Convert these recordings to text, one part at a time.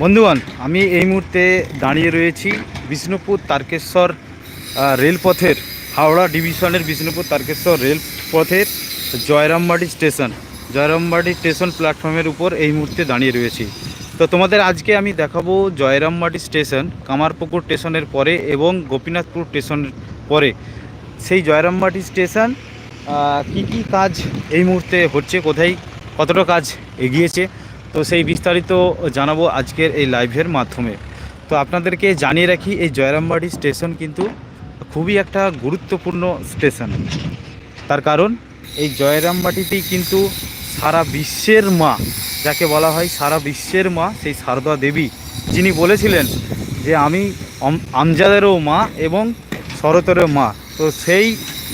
বন্ধুগণ, আমি এই মুহূর্তে দাঁড়িয়ে রয়েছি বিষ্ণুপুর তারকেশ্বর রেলপথের, হাওড়া ডিভিশনের বিষ্ণুপুর তারকেশ্বর রেলপথের জয়রামবাড়ি স্টেশন। জয়রামবাড়ি স্টেশন প্ল্যাটফর্মের উপর এই মুহূর্তে দাঁড়িয়ে রয়েছি। তো তোমাদের আজকে আমি দেখাবো জয়রামবাড়ি স্টেশন, কামারপুকুর স্টেশনের পরে এবং গোপীনাথপুর স্টেশনের পরে। সেই জয়রামবাটি স্টেশন কি কি কাজ এই মুহূর্তে হচ্ছে, কোথায় কতটা কাজ এগিয়েছে তো সেই বিস্তারিত জানাব আজকের এই লাইভের মাধ্যমে। তো আপনাদেরকে জানিয়ে রাখি, এই জয়রামবাড়ি স্টেশন কিন্তু খুবই একটা গুরুত্বপূর্ণ স্টেশন। তার কারণ, এই জয়রামবাটিতেই কিন্তু সারা বিশ্বের মা, যাকে বলা হয় সারা বিশ্বের মা, সেই সারদা দেবী। যিনি বলেছিলেন যে, আমি আমজাদেরও মা এবং শরতেরও মা। তো সেই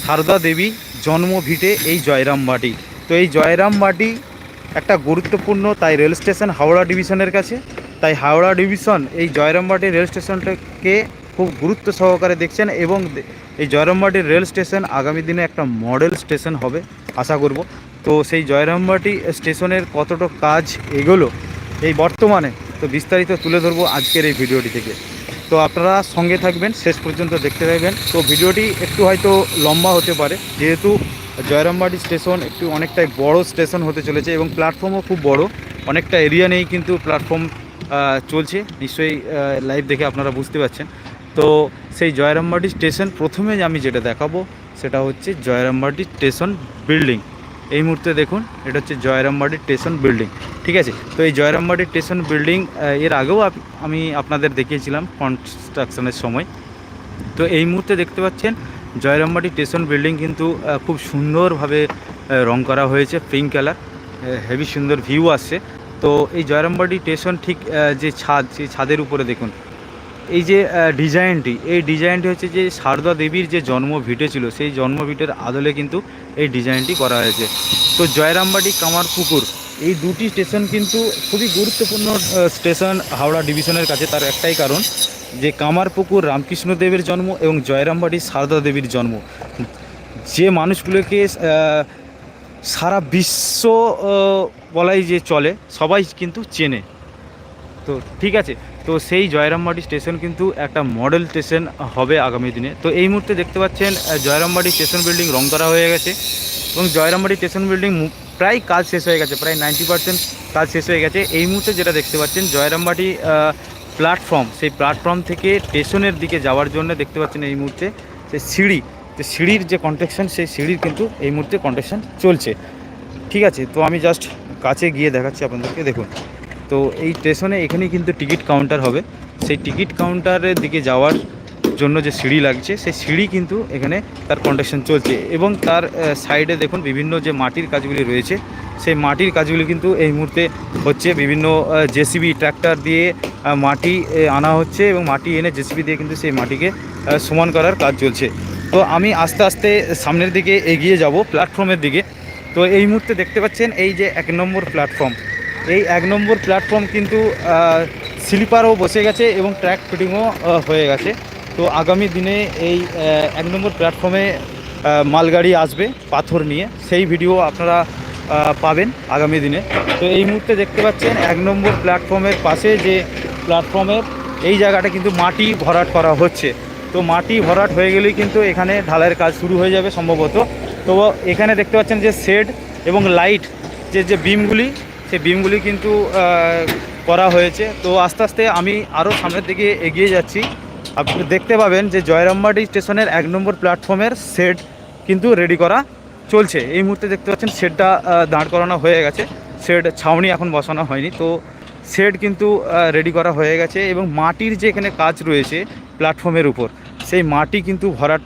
সারদা দেবী জন্ম ভিটে এই জয়রামবাটি তো এই জয়রামবাটি একটা গুরুত্বপূর্ণ, তাই রেল স্টেশন হাওড়া ডিভিশনের কাছে। তাই হাওড়া ডিভিশন এই জয়রামবাটি রেল স্টেশনটাকে খুব গুরুত্ব সহকারে দেখছেন এবং এই জয়রামবাটি রেল স্টেশন আগামী দিনে একটা মডেল স্টেশন হবে, আশা করব। তো সেই জয়রামবাটি স্টেশনের কতটা কাজ এগোলো এই বর্তমানে, তো বিস্তারিত তুলে ধরবো আজকের এই ভিডিওটি থেকে। তো আপনারা সঙ্গে থাকবেন, শেষ পর্যন্ত দেখতে পাবেন তো ভিডিওটি একটু হয়তো লম্বা হতে পারে, যেহেতু জয়রামবাটি স্টেশন একটু অনেকটাই বড় স্টেশন হতে চলেছে এবং প্ল্যাটফর্মও খুব বড়। অনেকটা এরিয়া নেই কিন্তু প্ল্যাটফর্ম চলছে। নিশ্চয়ই লাইভ দেখে আপনারা বুঝতে পারছেন। তো সেই জয়রামবাটি স্টেশন প্রথমে আমি যেটা দেখাবো, সেটা হচ্ছে জয়রামবাটি স্টেশন বিল্ডিং এই মুহূর্তে দেখুন, এটা হচ্ছে জয়রামবাটি স্টেশন বিল্ডিং ঠিক আছে? তো এই জয়রামবাটি স্টেশন বিল্ডিং এর আগেও আমি আপনাদের দেখিয়েছিলাম কনস্ট্রাকশনের সময়। তো এই মুহূর্তে দেখতে পাচ্ছেন জয়রামবাটি স্টেশন বিল্ডিং কিন্তু খুব সুন্দরভাবে রং করা হয়েছে পিঙ্ক কালার হেভি সুন্দর ভিউ আসছে। তো এই জয়রামবাটি স্টেশন ঠিক যে ছাদ সেই ছাদের উপরে দেখুন, এই যে ডিজাইনটি এই ডিজাইনটি হচ্ছে যে সারদা দেবীর যে জন্ম ভিটে ছিল সেই জন্ম ভিটের আদলে কিন্তু এই ডিজাইনটি করা হয়েছে। তো জয়রামবাটি কামারপুকুর, এই দুটি স্টেশন কিন্তু খুবই গুরুত্বপূর্ণ স্টেশন, হাওড়া ডিভিশনের কাছে, তার একটাই কারণ। যে কামারপুকুর রামকৃষ্ণ দেবের জন্ম এবং জয়রামবাটি সারদা দেবীর জন্ম। যে মানুষগুলোকে সারা বিশ্ব বলাই যে চলে, সবাই কিন্তু চেনে। তো ঠিক আছে, তো সেই জয়রামবাটি স্টেশন কিন্তু একটা মডেল স্টেশন হবে আগামী দিনে। তো এই মুহূর্তে দেখতে পাচ্ছেন জয়রামবাড়ি স্টেশন বিল্ডিং রং করা হয়ে গেছে এবং জয়রামবাড়ি স্টেশন বিল্ডিং প্রায় কাজ শেষ হয়ে গেছে, প্রায় নাইনটি পার্সেন্ট কাজ শেষ হয়ে গেছে। এই মুহূর্তে যেটা দেখতে পাচ্ছেন জয়রামবাটি প্ল্যাটফর্ম, সেই প্ল্যাটফর্ম থেকে স্টেশনের দিকে যাওয়ার জন্য দেখতে পাচ্ছেন এই মুহূর্তে যে সিঁড়ি, যে সিঁড়ির যে কন্ট্রাকশন সেই সিঁড়ির কিন্তু এই মুহূর্তে কন্ট্রাকশন চলছে। ঠিক আছে, তো আমি জাস্ট কাছে গিয়ে দেখাচ্ছি আপনাদেরকে, দেখুন। তো এই স্টেশনে এখানেই কিন্তু টিকিট কাউন্টার হবে। সেই টিকিট কাউন্টারের দিকে যাওয়ার জন্য যে সিঁড়ি লাগছে, সেই সিঁড়ি কিন্তু এখানে তার কন্ট্রাকশন চলছে। এবং তার সাইডে দেখুন বিভিন্ন যে মাটির কাজগুলি রয়েছে সেই মাটির কাজগুলি কিন্তু এই মুহূর্তে হচ্ছে। বিভিন্ন জেসিবি ট্র্যাক্টর দিয়ে মাটি আনা হচ্ছে এবং মাটি এনে জেসিবি দিয়ে কিন্তু সেই মাটিকে সমান করার কাজ চলছে। তো আমি আস্তে আস্তে সামনের দিকে এগিয়ে যাব, প্ল্যাটফর্মের দিকে। তো এই মুহূর্তে দেখতে পাচ্ছেন এই যে এক নম্বর প্ল্যাটফর্ম। এই এক নম্বর প্ল্যাটফর্ম কিন্তু স্লিপারও বসে গেছে এবং ট্র্যাক ফিটিংও হয়ে গেছে। তো আগামী দিনে এই এক নম্বর প্ল্যাটফর্মে মালগাড়ি আসবে, পাথর নিয়ে। সেই ভিডিও আপনারা পাবেন আগামী দিনে। তো এই মুহূর্তে দেখতে পাচ্ছেন এক নম্বর প্ল্যাটফর্মের পাশে যে প্ল্যাটফর্মের এই জায়গাটা কিন্তু মাটি ভরাট করা হচ্ছে। তো মাটি ভরাট হয়ে গেলেই কিন্তু এখানে ঢালাইয়ের কাজ শুরু হয়ে যাবে সম্ভবত। তো এখানে দেখতে পাচ্ছেন যে শেড এবং লাইট যে যে বিমগুলি, সেই বিমগুলি কিন্তু করা হয়েছে। তো আস্তে আস্তে আমি আরও সামনের দিকে এগিয়ে যাচ্ছি। আপনি দেখতে পাবেন যে জয়রামবাটি স্টেশনের এক নম্বর প্ল্যাটফর্মের শেড কিন্তু রেডি করা চলছে। এই মুহূর্তে দেখতে পাচ্ছেন শেডটা দাঁড় করানো হয়ে গেছে। শেড ছাউনি এখন বসানো হয়নি। তো শেড কিন্তু রেডি করা হয়ে গেছে এবং মাটির যে এখানে কাজ রয়েছে প্ল্যাটফর্মের উপর, সেই মাটি কিন্তু ভরাট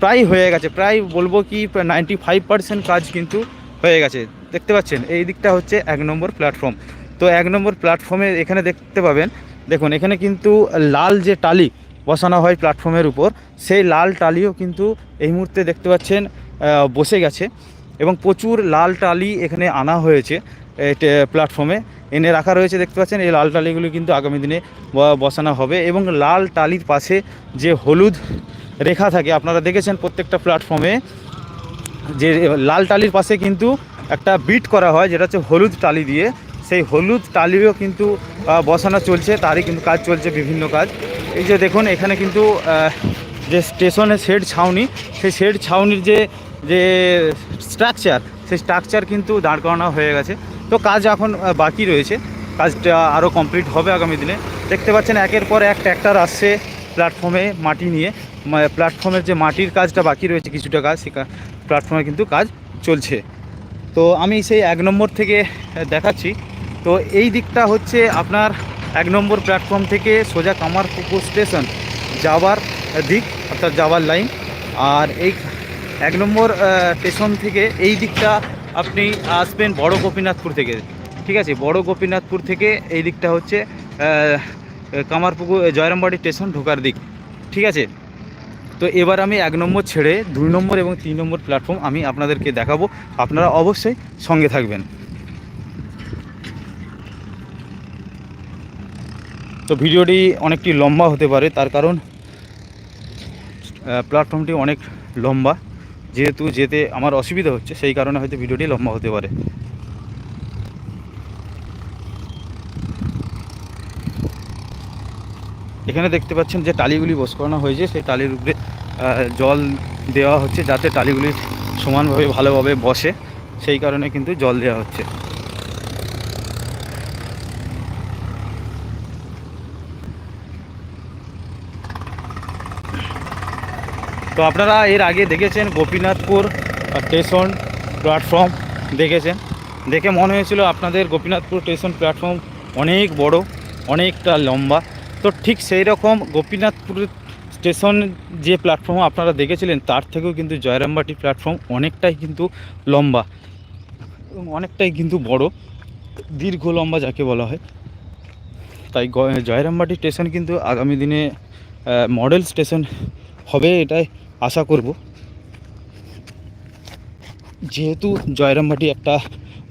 প্রায় হয়ে গেছে। প্রায় বলব কি নাইনটি ফাইভ পার্সেন্ট কাজ কিন্তু হয়ে গেছে। দেখতে পাচ্ছেন, এই দিকটা হচ্ছে এক নম্বর প্ল্যাটফর্ম তো এক নম্বর প্ল্যাটফর্মে এখানে দেখতে পাবেন, দেখুন, এখানে কিন্তু লাল যে টালি বসানো হয় প্ল্যাটফর্মের উপর, সেই লাল টালিও কিন্তু এই মুহূর্তে দেখতে পাচ্ছেন বসে গেছে এবং প্রচুর লাল টালি এখানে আনা হয়েছে প্ল্যাটফর্মে এনে রাখা রয়েছে, দেখতে পাচ্ছেন, এই লাল টালিগুলো কিন্তু আগামী দিনে বসানো হবে এবং লাল টালির পাশে যে হলুদ রেখা থাকে, আপনারা দেখেছেন প্রত্যেকটা প্ল্যাটফর্মে যে লাল টালির পাশে কিন্তু একটা বিট করা হয়, যেটা হচ্ছে হলুদ টালি দিয়ে। সেই হলুদ টালিও কিন্তু বসানো চলছে, তারই কিন্তু কাজ চলছে, বিভিন্ন কাজ। এই যে দেখুন, এখানে কিন্তু যে স্টেশনের শেড ছাউনি, সেই শেড ছাউনির যে যে স্ট্রাকচার সেই স্ট্রাকচার কিন্তু দাঁড় করানো হয়ে গেছে। তো কাজ এখন বাকি রয়েছে। কাজটা আরও কমপ্লিট হবে আগামী দিনে। দেখতে পাচ্ছেন একের পর এক ট্র্যাক্টর আসছে প্ল্যাটফর্মে মাটি নিয়ে। প্ল্যাটফর্মের যে মাটির কাজটা বাকি রয়েছে, কিছুটা কাজ সে প্ল্যাটফর্মে কিন্তু কাজ চলছে। তো আমি সেই এক নম্বর থেকে দেখাচ্ছি। তো এই দিকটা হচ্ছে আপনার এক নম্বর প্ল্যাটফর্ম থেকে সোজা কামারপুকুর স্টেশন যাওয়ার দিক, অর্থাৎ যাওয়ার লাইন আর এই এক নম্বর স্টেশন থেকে এই দিকটা আপনি আসবেন বড় গোপীনাথপুর থেকে। ঠিক আছে? বড় গোপীনাথপুর থেকে এই দিকটা হচ্ছে কামারপুকুর, জয়রামবাড়ি স্টেশন ঢোকার দিক। ঠিক আছে? তো এবার আমি এক নম্বর ছেড়ে দুই নম্বর এবং তিন নম্বর প্ল্যাটফর্ম আমি আপনাদেরকে দেখাবো। আপনারা অবশ্যই সঙ্গে থাকবেন। তো ভিডিওটি অনেকটি লম্বা হতে পারে, তার কারণ প্ল্যাটফর্মটি অনেক লম্বা। যেহেতু যেতে আমার অসুবিধা হচ্ছে, সেই কারণে হয়তো ভিডিওটি লম্বা হতে পারে। এখানে দেখতে পাচ্ছেন যে টালিগুলি বস করানো হয়েছে, সেই টালির উপরে জল দেওয়া হচ্ছে যাতে টালিগুলি সমানভাবে ভালোভাবে বসে, সেই কারণে কিন্তু জল দেওয়া হচ্ছে। তো আপনারা এর আগে দেখেছেন গোপীনাথপুর স্টেশন প্ল্যাটফর্ম দেখেছেন। দেখে মনে হয়েছিল আপনাদের গোপীনাথপুর স্টেশন প্ল্যাটফর্ম অনেক বড়, অনেকটা লম্বা। তো ঠিক সেই রকম গোপীনাথপুর স্টেশন যে প্ল্যাটফর্ম আপনারা দেখেছিলেন, তার থেকেও কিন্তু জয়রামবাটি প্ল্যাটফর্ম অনেকটাই কিন্তু লম্বা এবং অনেকটাই কিন্তু বড়, দীর্ঘ লম্বা যাকে বলা হয়। তাই জয়রামবাটি স্টেশন কিন্তু আগামী দিনে মডেল স্টেশন হবে এটাই। আশা করব। যেহেতু জয়রামবাটি একটা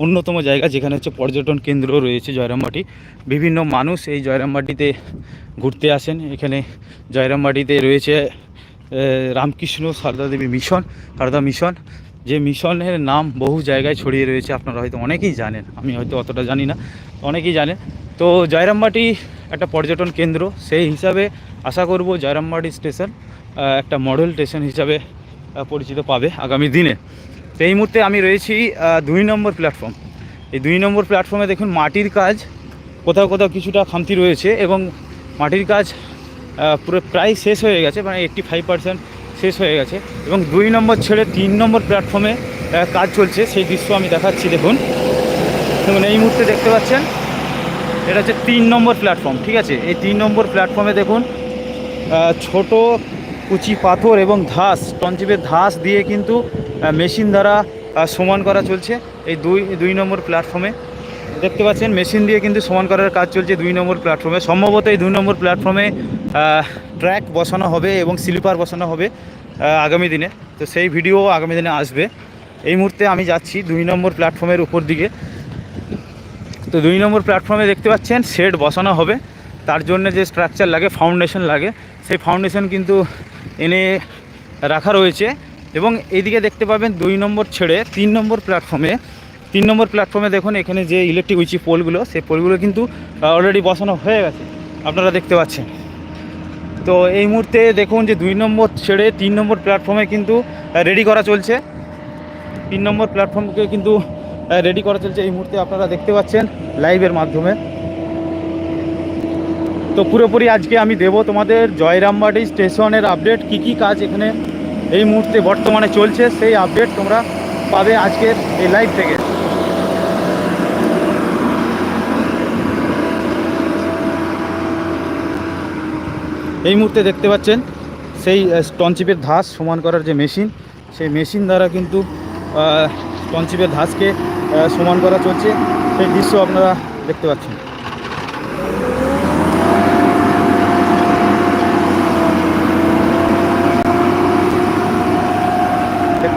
অন্যতম জায়গা, যেখানে হচ্ছে পর্যটন কেন্দ্র রয়েছে জয়রামবাটি। বিভিন্ন মানুষ এই জয়রামবাটিতে ঘুরতে আসেন। এখানে জয়রামবাটিতে রয়েছে রামকৃষ্ণ সারদা দেবী মিশন, সারদা মিশন। যে মিশনের নাম বহু জায়গায় ছড়িয়ে রয়েছে, আপনারা হয়তো অনেকেই জানেন। আমি হয়তো অতটা জানি না, অনেকেই জানেন। তো জয়রামবাটি একটা পর্যটন কেন্দ্র, সেই হিসাবে আশা করব জয়রামবাটি স্টেশন। একটা মডেল স্টেশন হিসাবে পরিচিত পাবে আগামী দিনে। তো এই মুহূর্তে আমি রয়েছি দুই নম্বর প্ল্যাটফর্ম এই দুই নম্বর প্ল্যাটফর্মে দেখুন, মাটির কাজ কোথাও কোথাও কিছুটা খামতি রয়েছে এবং মাটির কাজ পুরো প্রায় শেষ হয়ে গেছে মানে এইট্টি ফাইভ পার্সেন্ট শেষ হয়ে গেছে এবং দুই নম্বর ছেড়ে তিন নম্বর প্ল্যাটফর্মে কাজ চলছে। সেই দৃশ্য আমি দেখাচ্ছি, দেখুন। দেখুন, এই মুহূর্তে দেখতে পাচ্ছেন, এটা হচ্ছে তিন নম্বর প্ল্যাটফর্ম ঠিক আছে? এই তিন নম্বর প্ল্যাটফর্মে দেখুন ছোট কুচি পাথর এবং ধাস টঞ্চিপের ধাস দিয়ে কিন্তু মেশিন দ্বারা সমান করা চলছে। এই দুই দুই নম্বর প্ল্যাটফর্মে দেখতে পাচ্ছেন, মেশিন দিয়ে কিন্তু সমান করার কাজ চলছে দুই নম্বর প্ল্যাটফর্মে সম্ভবত এই দুই নম্বর প্ল্যাটফর্মে ট্র্যাক বসানো হবে এবং স্লিপার বসানো হবে আগামী দিনে। তো সেই ভিডিও আগামী দিনে আসবে। এই মুহূর্তে আমি যাচ্ছি দুই নম্বর প্ল্যাটফর্মের উপর দিকে। তো দুই নম্বর প্ল্যাটফর্মে দেখতে পাচ্ছেন শেড বসানো হবে। তার জন্য যে স্ট্রাকচার লাগে ফাউন্ডেশন লাগে। সেই ফাউন্ডেশন কিন্তু এনে রাখা রয়েছে এবং এইদিকে দেখতে পাবেন দুই নম্বর ছেড়ে তিন নম্বর প্ল্যাটফর্মে, তিন নম্বর প্ল্যাটফর্মে দেখুন এখানে যে ইলেকট্রিক উইচি পোলগুলো, সেই পোলগুলো কিন্তু অলরেডি বসানো হয়ে গেছে। আপনারা দেখতে পাচ্ছেন। তো এই মুহূর্তে দেখুন যে দুই নম্বর ছেড়ে তিন নম্বর প্ল্যাটফর্মে কিন্তু রেডি করা চলছে। তিন নম্বর প্ল্যাটফর্মকে কিন্তু রেডি করা চলছে। এই মুহূর্তে আপনারা দেখতে পাচ্ছেন লাইভের মাধ্যমে। তো পুরোপুরি আজকে আমি দেব তোমাদের জয়রামবাটি স্টেশনের আপডেট কি কি কাজ এখানে এই মুহূর্তে বর্তমানে চলছে, সেই আপডেট তোমরা পাবে আজকের এই লাইভ থেকে। এই মুহূর্তে দেখতে পাচ্ছেন, সেই স্টনচিপের ধাস সমান করার যে মেশিন সেই মেশিন দ্বারা কিন্তু স্টনচিপের ধাসকে সমান করা চলছে। সেই দৃশ্য আপনারা দেখতে পাচ্ছেন।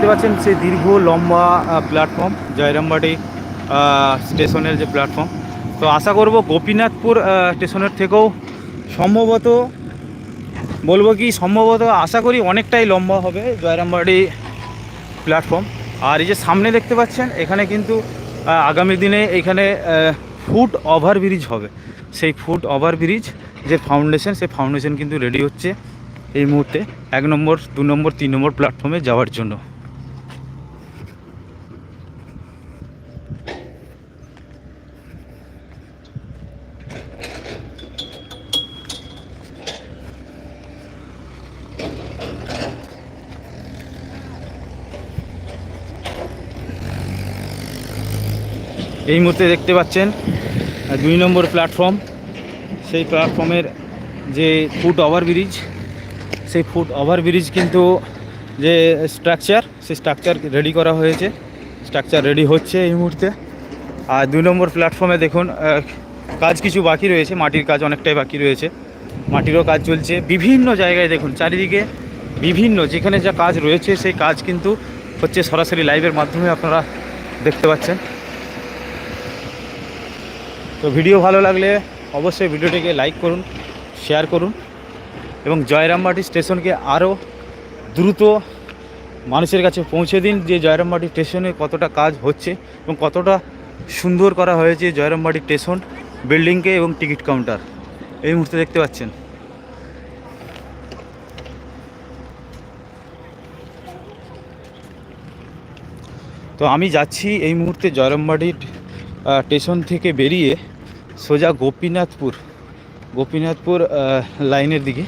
দেখতে পাচ্ছেন সেই দীর্ঘ, লম্বা প্ল্যাটফর্ম জয়রামবাটি স্টেশনের যে প্ল্যাটফর্ম তো আশা করব গোপীনাথপুর স্টেশনের থেকেও সম্ভবত, বলব কি সম্ভবত আশা করি অনেকটাই লম্বা হবে জয়রামবাড়ি প্ল্যাটফর্ম আর এই যে সামনে দেখতে পাচ্ছেন, এখানে কিন্তু আগামী দিনে এখানে ফুট ওভারব্রিজ হবে। সেই ফুট ওভারব্রিজ যে ফাউন্ডেশন সেই ফাউন্ডেশন কিন্তু রেডি হচ্ছে এই মুহূর্তে। এক নম্বর, দু নম্বর, তিন নম্বর প্ল্যাটফর্মে যাওয়ার জন্য। এই মুহূর্তে দেখতে পাচ্ছেন দুই নম্বর প্ল্যাটফর্ম সেই প্ল্যাটফর্মের যে ফুট ওভারব্রিজ সেই ফুট ওভারব্রিজ কিন্তু যে স্ট্রাকচার সেই স্ট্রাকচার রেডি করা হয়েছে। স্ট্রাকচার রেডি হচ্ছে এই মুহূর্তে। আর দুই নম্বর প্ল্যাটফর্মে দেখুন কাজ কিছু বাকি রয়েছে, মাটির কাজ অনেকটাই বাকি রয়েছে। মাটিরও কাজ চলছে। বিভিন্ন জায়গায় দেখুন, চারিদিকে বিভিন্ন, যেখানে যা কাজ রয়েছে, সেই কাজ কিন্তু হচ্ছে সরাসরি লাইভের মাধ্যমে আপনারা দেখতে পাচ্ছেন। তো ভিডিও ভালো লাগলে অবশ্যই ভিডিওটিকে লাইক করুন শেয়ার করুন এবং জয়রামবাটি স্টেশনকে আরও দ্রুত মানুষের কাছে পৌঁছে দিন যে জয়রামবাটি স্টেশনে কতটা কাজ হচ্ছে এবং কতটা সুন্দর করা হয়েছে জয়রামবাটি স্টেশন বিল্ডিংকে এবং টিকিট কাউন্টার। এই মুহূর্তে দেখতে পাচ্ছেন। তো আমি যাচ্ছি এই মুহূর্তে জয়রামবাটির স্টেশন থেকে বেরিয়ে সোজা গোপীনাথপুর গোপীনাথপুর লাইনের দিকে।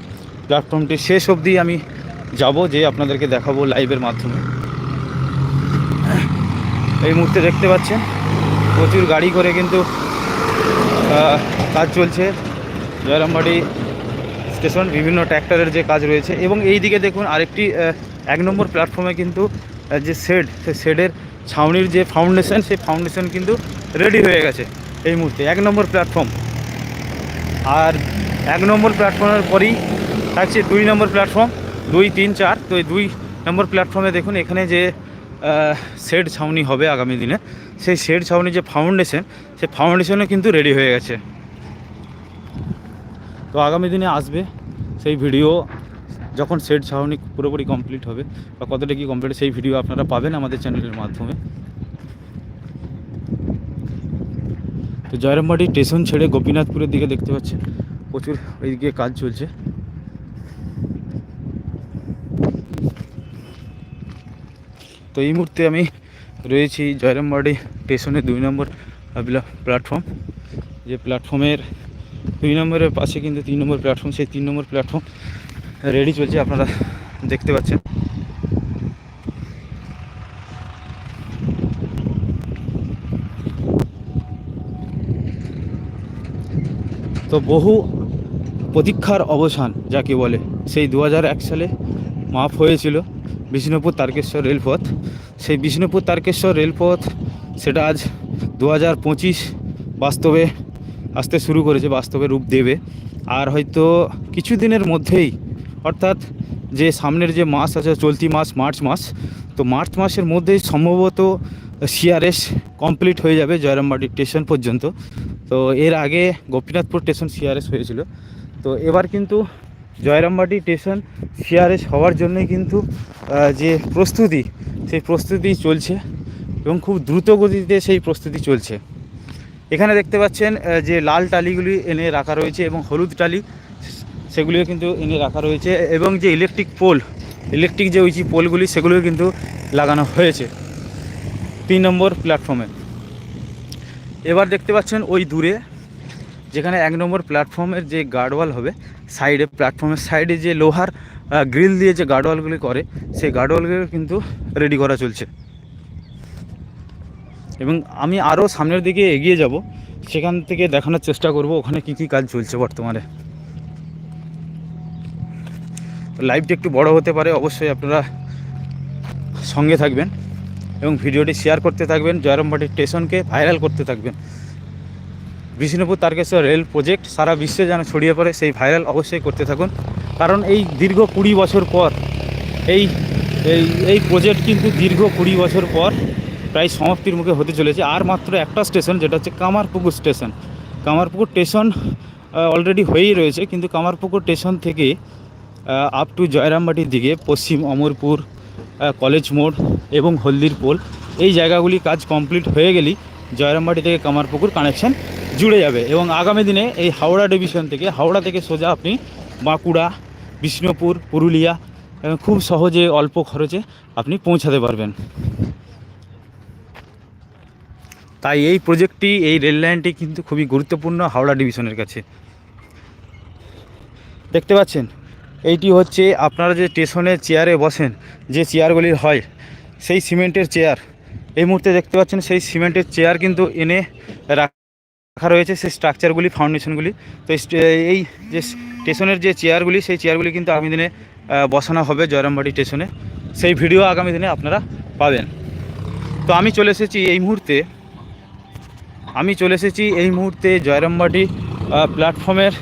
প্ল্যাটফর্মটি শেষ অবধি আমি যাব, যে আপনাদেরকে দেখাবো লাইভের মাধ্যমে। এই মুহূর্তে দেখতে পাচ্ছেন, প্রচুর গাড়ি করে কিন্তু কাজ চলছে। জয়রামবাটি স্টেশন, বিভিন্ন ট্র্যাক্টরের যে কাজ রয়েছে। এবং এই দিকে দেখুন, আরেকটি এক নম্বর প্ল্যাটফর্মে কিন্তু যে শেড, সে শেডের ছাউনির যে ফাউন্ডেশন সেই ফাউন্ডেশন কিন্তু রেডি হয়ে গেছে এই মুহূর্তে। এক নম্বর প্ল্যাটফর্ম আর এক নম্বর প্ল্যাটফর্মের পরেই থাকছে দুই নম্বর প্ল্যাটফর্ম দুই, তিন, চার। তো এই দুই নম্বর প্ল্যাটফর্মে দেখুন, এখানে যে শেড ছাউনি হবে আগামী দিনে, সেই শেড ছাউনি যে ফাউন্ডেশন সেই ফাউন্ডেশনও কিন্তু রেডি হয়ে গেছে। তো আগামী দিনে আসবে সেই ভিডিও যখন সেট ছাউনি পুরোপুরি কমপ্লিট হবে বা কতটা কি কমপ্লিট সেই ভিডিও আপনারা পাবেন আমাদের চ্যানেলের মাধ্যমে। তো জয়রামবাটি স্টেশন ছেড়ে গোপীনাথপুরের দিকে দেখতে পাচ্ছেন, প্রচুর ওইদিকে কাজ চলছে। তো এই মুহূর্তে আমি রয়েছি জয়রামবাটি স্টেশনের দুই নম্বর প্ল্যাটফর্ম যে প্ল্যাটফর্মের দুই নম্বরের পাশে কিন্তু তিন নম্বর প্ল্যাটফর্ম সেই তিন নম্বর প্ল্যাটফর্ম রেডি চলছে, আপনারা দেখতে পাচ্ছেন। তো বহু প্রতীক্ষার অবসান, যাকে বলে, সেই দু সালে মাফ হয়েছিল বিষ্ণুপুর তারকেশ্বর রেলপথ। সেই বিষ্ণুপুর তারকেশ্বর রেলপথ, সেটা আজ দু হাজার পঁচিশ বাস্তবে আসতে শুরু করেছে, বাস্তবে রূপ দেবে। আর হয়তো কিছু দিনের মধ্যেই অর্থাৎ যে সামনের যে মাস আছে, চলতি মাস, মার্চ মাস, তো মার্চ মাসের মধ্যেই সম্ভবত সিআরএস কমপ্লিট হয়ে যাবে জয়রামবাটি স্টেশন পর্যন্ত। তো এর আগে গোপীনাথপুর স্টেশন সিআরএস হয়েছিল। তো এবার কিন্তু জয়রামবাটি স্টেশন সিআরএস হওয়ার জন্যই কিন্তু যে প্রস্তুতি, সেই প্রস্তুতি চলছে এবং খুব দ্রুত গতিতে সেই প্রস্তুতি চলছে। এখানে দেখতে পাচ্ছেন যে লাল টালিগুলি এনে রাখা রয়েছে এবং হলুদ টালি সেগুলিও কিন্তু এনে রাখা রয়েছে এবং যে ইলেকট্রিক পোল ইলেকট্রিক যে ওই যে পোলগুলি সেগুলিও কিন্তু লাগানো হয়েছে। তিন নম্বর প্ল্যাটফর্মে এবার দেখতে পাচ্ছেন ওই দূরে, যেখানে এক নম্বর প্ল্যাটফর্মের যে গার্ডওয়াল হবে সাইডে প্ল্যাটফর্মের সাইডে যে লোহার গ্রিল দিয়ে যে গার্ডওয়ালগুলি করে, সেই গার্ডওয়ালগুলো কিন্তু রেডি করা চলছে। এবং আমি আরও সামনের দিকে এগিয়ে যাব, সেখান থেকে দেখানোর চেষ্টা করব ওখানে কি কি কাজ চলছে বর্তমানে। লাইভটি একটু বড় হতে পারে, অবশ্যই আপনারা সঙ্গে থাকবেন এবং ভিডিওটি শেয়ার করতে থাকবেন, জয়রামবাটি স্টেশনকে ভাইরাল করতে থাকবেন। বিষ্ণুপুর তারকেশ্বর রেল প্রজেক্ট সারা বিশ্বে যেন ছড়িয়ে পড়ে, সেই ভাইরাল অবশ্যই করতে থাকুন। কারণ এই দীর্ঘ কুড়ি বছর পর, এই এই এই প্রজেক্ট কিন্তু দীর্ঘ কুড়ি বছর পর প্রায় সমাপ্তির মুখে হতে চলেছে। আর মাত্র একটা স্টেশন, যেটা হচ্ছে Kamarpukur station. Kamarpukur station already হয়েই রয়েছে, কিন্তু কামারপুকুর স্টেশন থেকে আপ টু জয়রামবাটির দিকে পশ্চিম অমরপুর কলেজ মোড় এবং হলদির পোল। এই জায়গাগুলি কাজ কমপ্লিট হয়ে গেলেই জয়রামবাটি থেকে কামারপুকুর কানেকশন জুড়ে যাবে এবং আগামী দিনে এই হাওড়া ডিভিশন থেকে, হাওড়া থেকে সোজা আপনি বাঁকুড়া, বিষ্ণুপুর, পুরুলিয়া খুব সহজে অল্প খরচে আপনি পৌঁছাতে পারবেন। তাই এই প্রজেক্টটি এই রেল লাইনটি কিন্তু খুবই গুরুত্বপূর্ণ হাওড়া ডিভিশনের কাছে। দেখতে পাচ্ছেন? এইটি হচ্ছে আপনারা যে স্টেশনে চেয়ারে বসেন, যে চেয়ারগুলি হয়, সেই সিমেন্টের চেয়ার। এই মুহূর্তে দেখতে পাচ্ছেন সেই সিমেন্টের চেয়ার কিন্তু এনে রাখা রয়েছে সেই স্ট্রাকচারগুলি, ফাউন্ডেশনগুলি। তো এই যে স্টেশনের যে চেয়ারগুলি, সেই চেয়ারগুলি কিন্তু আগামী দিনে বসানো হবে জয়রামবাটি স্টেশনে। সেই ভিডিও আগামী দিনে আপনারা পাবেন। তো আমি চলে এসেছি এই মুহূর্তে, আমি চলে এসেছি এই মুহূর্তে জয়রামবাটি প্ল্যাটফর্মের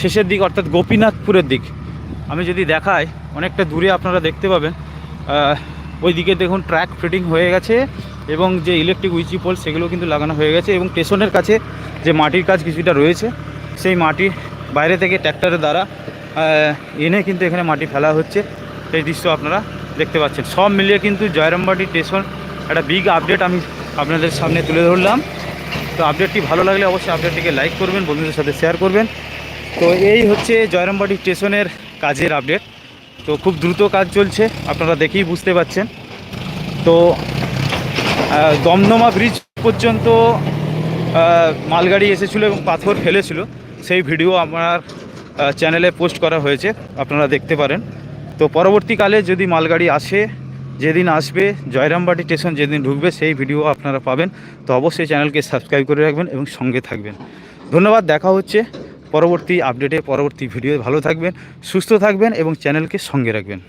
শেষের দিক, অর্থাৎ গোপীনাথপুরের দিক। আমি যদি দেখাই, অনেকটা দূরে আপনারা দেখতে পাবেন ওই দিকে দেখুন ট্র্যাক ফিটিং হয়ে গেছে এবং যে ইলেকট্রিক উইচি পোল সেগুলো কিন্তু লাগানো হয়ে গেছে এবং স্টেশনের কাছে যে মাটির কাজ কিছুটা রয়েছে, সেই মাটি বাইরে থেকে ট্র্যাক্টরের দ্বারা এনে কিন্তু এখানে মাটি ফেলা হচ্ছে। সেই দৃশ্য আপনারা দেখতে পাচ্ছেন। সব মিলিয়ে কিন্তু জয়রামবাটি স্টেশন একটা বিগ আপডেট আমি আপনাদের সামনে তুলে ধরলাম। তো আপডেটটি ভালো লাগলে অবশ্যই আপডেটটিকে লাইক করবেন, বন্ধুদের সাথে শেয়ার করবেন। তো এই হচ্ছে জয়রামবাটি স্টেশনের কাজের আপডেট তো খুব দ্রুত কাজ চলছে, আপনারা দেখেই বুঝতে পাচ্ছেন। তো দমদমা ব্রিজ পর্যন্ত মালগাড়ি এসেছিল এবং পাথর ফেলেছিল। সেই ভিডিও আমার চ্যানেলে পোস্ট করা হয়েছে, আপনারা দেখতে পারেন। তো পরবর্তীকালে যদি মালগাড়ি আসে, যেদিন আসবে, জয়রামবাটি স্টেশন যেদিন ঢুকবে, সেই ভিডিও আপনারা পাবেন। তো অবশ্যই চ্যানেলকে সাবস্ক্রাইব করে রাখবেন এবং সঙ্গে থাকবেন। ধন্যবাদ, দেখা হচ্ছে। পরবর্তী আপডেটে পরবর্তী ভিডিও ভালো থাকবেন সুস্থ থাকবেন এবং চ্যানেলকে সঙ্গে রাখবেন।